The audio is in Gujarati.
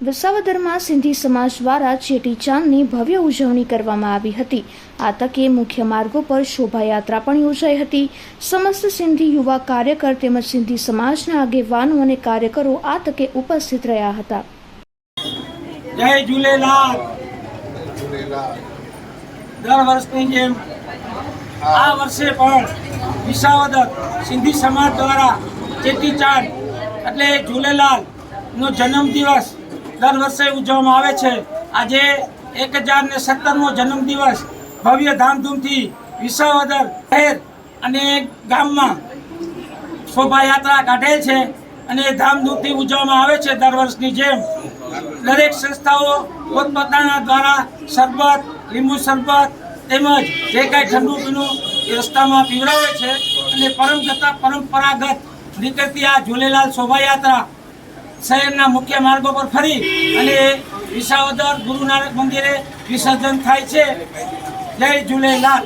વિસાવદરમાં સિંધી સમાજ દ્વારા ચેટીચાંદની ભવ્ય ઉજવણી કરવામાં આવી હતી. આ તકે મુખ્ય માર્ગો પર શોભાયાત્રા પણ યોજાઈ હતી. સમસ્ત સિંધી યુવા કાર્યકર તેમજ સિંધી સમાજના આગેવાનો અને કાર્યકરો આ તકે ઉપસ્થિત રહ્યા હતા. જય ઝૂલેલાલ. દર વર્ષની જેમ આ વર્ષે પણ વિસાવદર સિંધી સમાજ દ્વારા ચેટીચાંદ એટલે ઝૂલેલાલ નો જન્મદિવસ દર વર્ષે ઉજવવામાં આવે છે. આજે એક હજાર ને સત્તરમો જન્મદિવસ ભવ્ય ધામધૂમથી વિસાવદર શહેર અને ગામમાં શોભાયાત્રા કાઢે છે અને ધામધૂમથી ઉજવવામાં આવે છે દર વર્ષની જેમ. દરેક સંસ્થાઓ પોતપોતાના દ્વારા શરબત, લીંબુ શરબત તેમજ જે કાંઈ ઠંડુ પીણું રસ્તામાં પીવડાવે છે અને પરંપરા પરંપરાગત નીકળતી આ ઝૂલેલાલ શોભાયાત્રા શહેરના મુખ્ય માર્ગો પર ફરી અને વિસાવદર ગુરુ નાનક મંદિરે વિસર્જન થાય છે. જય ઝૂલેલાલ.